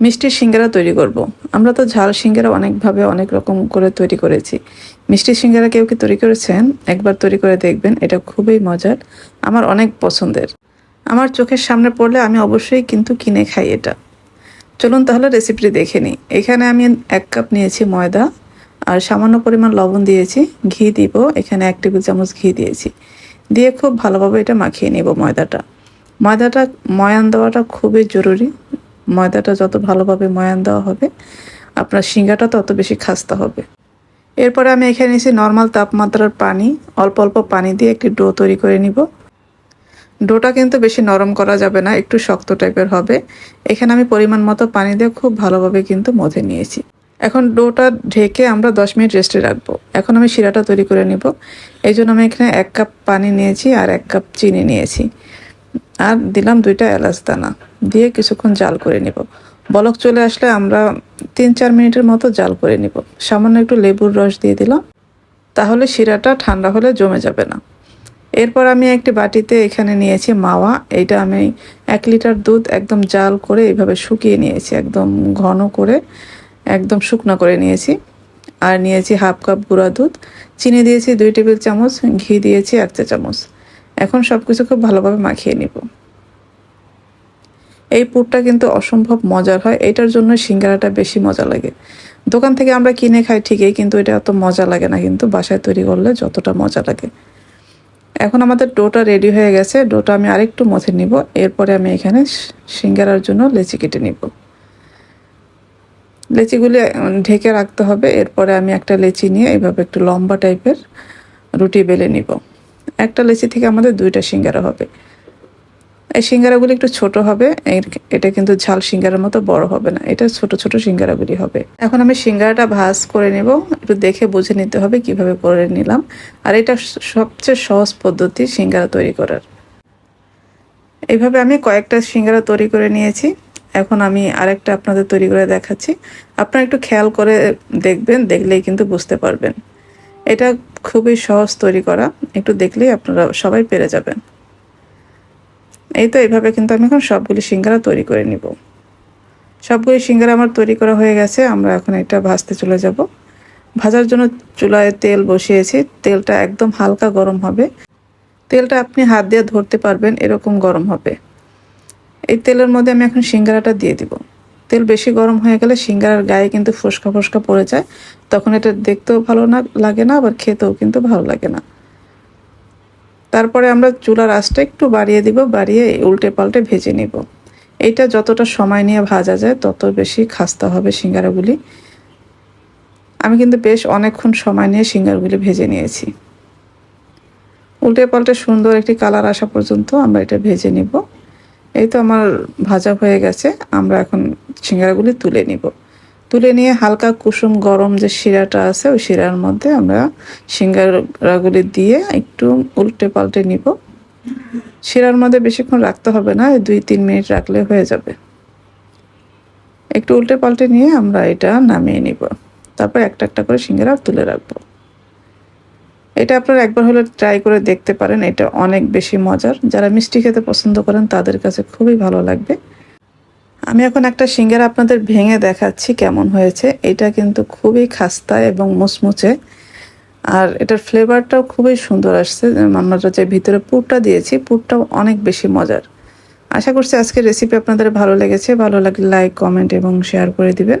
মিষ্টির সিঙ্গারা তৈরি করব। আমরা তো ঝাল সিঙ্গারা অনেকভাবে অনেক রকম করে তৈরি করেছি। মিষ্টি সিঙ্গারা কেউ কি তৈরি করেছেন? একবার তৈরি করে দেখবেন, এটা খুবই মজার। আমার অনেক পছন্দের। আমার চোখের সামনে পড়লে আমি অবশ্যই কিন্তু কিনে খাই এটা। চলুন তাহলে রেসিপিটি দেখে নিই। এখানে আমি এক কাপ নিয়েছি ময়দা, আর সামান্য পরিমাণ লবণ দিয়েছি। ঘি দিব, এখানে এক টেবিল চামচ ঘি দিয়েছি। দিয়ে খুব ভালোভাবে এটা মাখিয়ে নেব ময়দাটা। ময়দাটা ময়ান দেওয়াটা খুবই জরুরি। ময়দাটা যত ভালোভাবে ময়ান দেওয়া হবে, আপনার শিঙ্গাটা তত বেশি খাস্তা হবে। এরপরে আমি এখানে নিয়েছি নর্মাল তাপমাত্রার পানি, অল্প অল্প পানি দিয়ে একটি ডো তৈরি করে নিব। ডোটা কিন্তু বেশি নরম করা যাবে না, একটু শক্ত টাইপের হবে। এখানে আমি পরিমাণ মতো পানি দিয়ে খুব ভালোভাবে কিন্তু মধে নিয়েছি। এখন ডোটা ঢেকে আমরা দশ মিনিট রেস্টে রাখব। এখন আমি শিরাটা তৈরি করে নিব। এই জন্য আমি এখানে এক কাপ পানি নিয়েছি আর এক কাপ চিনি নিয়েছি। আর দিলাম দুইটা এলাচ দানা। দিয়ে কিছুক্ষণ জাল করে নিব। বলক চলে আসলে আমরা তিন চার মিনিটের মতো জাল করে নিব। সামান্য একটু লেবুর রস দিয়ে দিলাম। তাহলে শিরাটা ঠান্ডা হলে জমে যাবে না। এরপর আমি একটি বাটিতে এখানে নিয়েছি মাওয়া। এইটা আমি এক লিটার দুধ একদম জাল করে এইভাবে শুকিয়ে নিয়েছি। একদম ঘন করে, একদম শুকনো করে নিয়েছি। আর নিয়েছি হাফ কাপ গুঁড়া দুধ। চিনি দিয়েছি দুই টেবিল চামচ, ঘি দিয়েছি এক চা চামচ। এখন সব কিছু খুব ভালোভাবে মাখিয়ে নিব। এই পুরটা কিন্তু অসম্ভব মজার হয়, এটার জন্য সিঙ্গারাটা বেশি মজা লাগে। দোকান থেকে আমরা কিনে খাই ঠিকই, কিন্তু এটা অত মজা লাগে না, কিন্তু বাসায় তৈরি করলে যতটা মজা লাগে। এখন আমাদের ডোটা রেডি হয়ে গেছে, ডোটা আমি আরেকটু মথে নিব, এরপরে আমি এখানে সিঙ্গারার জন্য লেচি কেটে নিব। লেচিগুলি ঢেকে রাখতে হবে, এরপরে আমি একটা লেচি নিয়ে এইভাবে একটু লম্বা টাইপের রুটি বেলে নিব। একটা লেচি থেকে আমাদের দুইটা সিঙ্গারা হবে। এই সিঙ্গারাগুলি একটু ছোট হবে এটা কিন্তু ঝাল সিঙ্গারার মতো বড় হবে না, এটা ছোট ছোট সিঙ্গারাগুলি হবে। এখন আমি সিঙ্গারাটা ভাজ করে নেব, একটু দেখে বুঝে নিতে হবে কীভাবে করে নিলাম। আর এটা সবচেয়ে সহজ পদ্ধতি সিঙ্গারা তৈরি করার। এইভাবে আমি কয়েকটা সিঙ্গারা তৈরি করে নিয়েছি। এখন আমি আরেকটা আপনাদের তৈরি করে দেখাচ্ছি। আপনারা একটু খেয়াল করে দেখবেন, দেখলেই কিন্তু বুঝতে পারবেন। এটা খুবই সহজ তৈরি করা। একটু দেখলেই আপনারা সবাই পেরে যাবেন। এই তো এইভাবে কিন্তু আমি এখন সবগুলি সিঙ্গারা তৈরি করে নিব। সবগুলি সিঙ্গারা আমার তৈরি করা হয়ে গেছে, আমরা এখন এটা ভাজতে চলে যাব। ভাজার জন্য চুলায় তেল বসিয়েছি, তেলটা একদম হালকা গরম হবে। তেলটা আপনি হাত দিয়ে ধরতে পারবেন, এরকম গরম হবে। এই তেলের মধ্যে আমি এখন সিঙ্গারাটা দিয়ে দিব। তেল বেশি গরম হয়ে গেলে সিঙ্গারার গায়ে কিন্তু ফোসকা ফোসকা পড়ে যায়। তখন এটা দেখতেও ভালো না, লাগে না, আবার খেতেও কিন্তু ভালো লাগে না। তারপরে আমরা চুলার আঁচটা একটু বাড়িয়ে দিব, বাড়িয়ে উল্টে পাল্টে ভেজে নিব। এইটা যতটা সময় নিয়ে ভাজা যায়, তত বেশি খাস্তা হবে সিঙ্গারাগুলি। আমি কিন্তু বেশ অনেকক্ষণ সময় নিয়ে সিঙ্গারগুলি ভেজে নিয়েছি। উল্টে পাল্টে সুন্দর একটি কালার আসা পর্যন্ত আমরা এটা ভেজে নিব। এই তো আমার ভাজা হয়ে গেছে, আমরা এখন সিঙ্গারাগুলি তুলে নিব। তুলে নিয়ে হালকা কুসুম গরম যে শিরাটা আছে, ওই শিরার মধ্যে আমরা সিঙ্গারাগুলি দিয়ে একটু উল্টে পাল্টে নিব। শিরার মধ্যে বেশিক্ষণ রাখতে হবে না দুই তিন মিনিট রাখলে হয়ে যাবে। একটু উল্টে পাল্টে নিয়ে আমরা এটা নামিয়ে নিব। তারপর একটা একটা করে সিঙ্গারা তুলে রাখব। এটা আপনারা একবার হলে ট্রাই করে দেখতে পারেন, এটা অনেক বেশি মজার। যারা মিষ্টি খেতে পছন্দ করেন, তাদের কাছে খুবই ভালো লাগবে। আমি এখন একটা সিঙ্গারা আপনাদের ভেঙে দেখাচ্ছি কেমন হয়েছে। এটা কিন্তু খুবই খাস্তা এবং মুচমুচে। আর এটার ফ্লেভারটাও খুবই সুন্দর আসছে। আমরা যে ভিতরে পুরটা দিয়েছি, পুরটাও অনেক বেশি মজার। আশা করছি আজকের রেসিপি আপনাদের ভালো লেগেছে। ভালো লাগলে লাইক কমেন্ট এবং শেয়ার করে দিবেন।